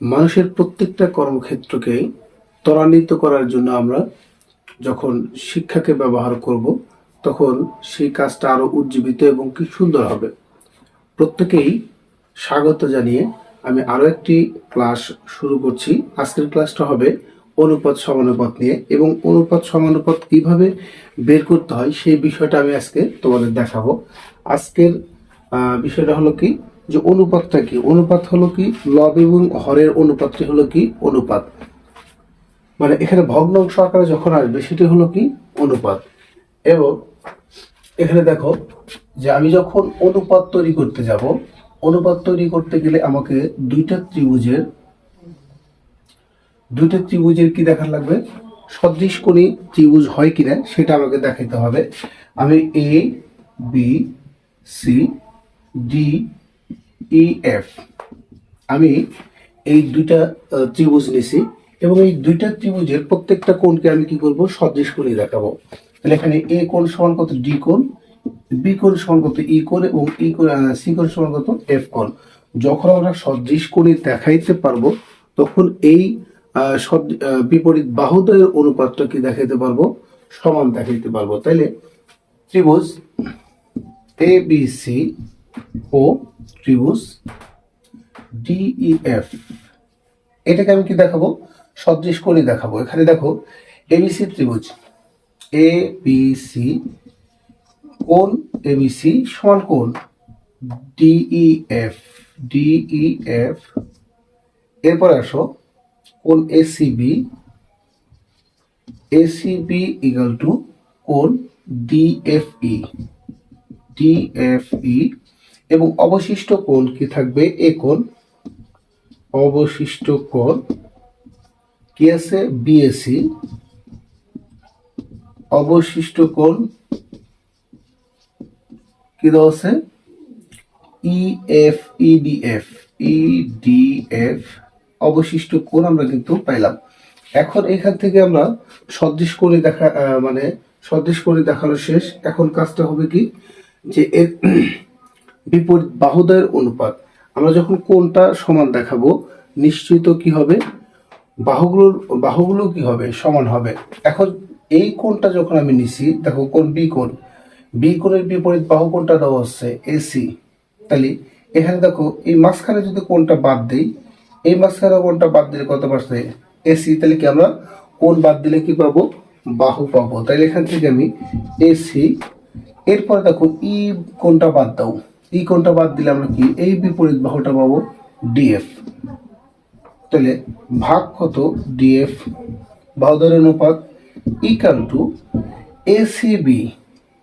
মানুষের প্রত্যেকটা কর্মক্ষেত্রকে ত্বরান্বিত করার জন্য আমরা যখন শিক্ষাকে ব্যবহার করব, তখন সেই কাজটা আরও উজ্জীবিত এবং কি সুন্দর হবে। প্রত্যেকেই স্বাগত জানিয়ে আমি আরও একটি ক্লাস শুরু করছি। আজকের ক্লাসটা হবে অনুপাত সমানুপাত নিয়ে এবং অনুপাত সমানুপাত কীভাবে বের করতে হয় সেই বিষয়টা আমি আজকে তোমাদের দেখাবো। আজকের বিষয়টা হলো কি? যে অনুপাতটা কি? অনুপাত হলো কি? লব এবং হরের অনুপাতটি হলো কি? অনুপাত। মানে এখানে ভগ্নাংশ আকারে যখন আসবে, সেটি হলো কি? অনুপাত। এবং এখানে দেখো যে আমি যখন অনুপাত তৈরি করতে যাব, অনুপাত তৈরি করতে গেলে আমাকে দুইটা ত্রিভুজের দুইটা ত্রিভুজের কি দেখার লাগবে? সদৃশ কোণী ত্রিভুজ হয় কিনা সেটা আমাকে দেখাইতে হবে। আমি A B C D E F আমি এই দুইটা ত্রিভুজ নিছি এবং এই দুইটা ত্রিভুজের প্রত্যেকটা কোণকে আমি কি করব, সদৃশ কোণে দেখাবো। তাহলে এখানে এ কোণ সমান কত? ডি কোণ। বি কোণ সমান কত? ই কোণ এবং ই কোণ সি কোণ সমান কত? এফ কোণ। যখন আমরা সদৃশ কোণে দেখাইতে পারব, তখন এই বিপরীত বাহুদ্বয়ের অনুপাতটা কি দেখাইতে পারব, সমান দেখাইতে পারব। তাইলে ত্রিভুজ এ বি সি ও ত্রিভুজ ডিইএফ এটাকে আমি কি দেখাবো? সদৃশ কোণে দেখাবো। এখানে দেখো এবিসি ত্রিভুজ। এ বি সি কোণ এবিসি সমান কোণ। ডিইএফ ডিইএফ এরপর আসো, কোণ এসিবি এসিবি ইকাল টু কোণ ডিএফই ডিএফই এবং অবশিষ্ট কোণ কি থাকবে? এ কোণ। অবশিষ্ট কোণ কি আছে? বিএসি অবশিষ্ট কোণ কি দেওয়া আছে? ইএফ ইডিএফ ইডিএফ অবশিষ্ট কোণ আমরা কিন্তু পাইলাম। এখন এখান থেকে আমরা সদৃশ কোণে দেখা মানে সদৃশ কোণে দেখানো শেষ। এখন কাজটা হবে কি? যে এর বিপরীত বাহুদয়ের অনুপাত। আমরা যখন কোনটা সমান দেখাবো, নিশ্চিত কি হবে? বাহুগুলোর, বাহুগুলো কি হবে? সমান হবে। এখন এই কোণটা যখন আমি নিছি, দেখো কোন বি কোণ। বি কোণের বিপরীত বাহু কোণটা দেওয়া হচ্ছে এসি তাহলে এখানে দেখো, এই মাঝখানে যদি কোণটা বাদ দিই, এই মাঝখানে কোণটা বাদ দিলে কত পারছে? এসি তাহলে কি আমরা কোণ বাদ দিলে কি পাবো? বাহু পাবো। তাহলে এখান থেকে আমি এসি এরপর দেখো ই কোনটা বাদ দাও। ই কোনটা বাদ দিলে আমরা কি? এই বিপরীত বাহুটা পাবো ডিএফ তাহলে ভাগ কত ডিএফ বাহুদের অনুপাত ইকাল টু এসিবি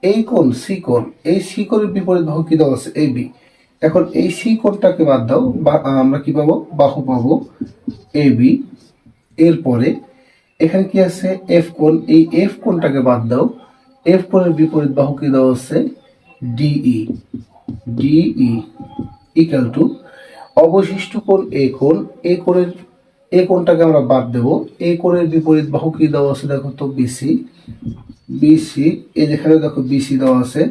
এই কোণ সি কোণ, এই সি কোণের বিপরীত বাহু কি দেওয়া আছে? এ বি এখন এই সি কোণটাকে বাদ দাও, বা আমরা কি পাবো? বাহু পাবো এ বি এরপরে এখানে কি আছে? এফ কোণ, এই এফ কোণটাকে বাদ দাও। এফ কোণের বিপরীত বাহু কি দেওয়া আছে? ডিই ডিই ইকাল টু অবশিষ্ট কোণ এ কোণ এ কোণের এ কোণটাকে আমরা বাদ দেব। এ কোণের বিপরীত বাহু কি দেওয়া আছে? দেখো তো বিসি বিসি এই যেখানে দেখো বিসি দেওয়া আছে।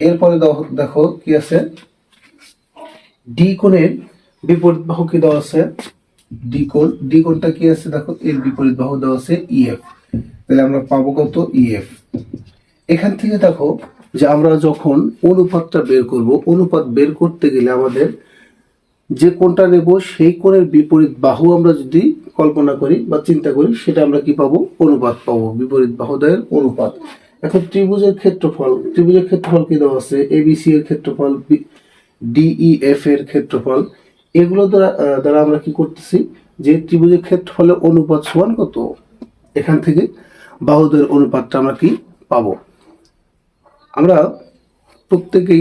এরপরে দেখো কি আছে? ডি কোণের বিপরীত বাহু কি দেওয়া আছে? ডি কোণ ডি কোণটা কি আছে? দেখো, এর বিপরীত বাহু দেওয়া আছে ইএফ তাহলে আমরা পাবো কত? ইএফ এখান থেকে দেখো যে আমরা যখন অনুপাতটা বের করব, অনুপাত বের করতে গেলে আমাদের যে কোণটা নেব সেই কোণের বিপরীত বাহু আমরা যদি কল্পনা করি বা চিন্তা করি, সেটা আমরা কি পাবো? অনুপাত পাবো, বিপরীত বাহুদয়ের অনুপাত। এখন ত্রিভুজের ক্ষেত্রফল ত্রিভুজের ক্ষেত্রফল কি দেওয়া আছে? এবিসি এর ক্ষেত্রফল ডিইএফ এর ক্ষেত্রফল। এগুলো দ্বারা দ্বারা আমরা কি করতেছি? যে ত্রিভুজের ক্ষেত্রফলের অনুপাত সমান কত? এখান থেকে বাহুদের অনুপাতটা আমরা কি পাবো? আমরা প্রত্যেকেই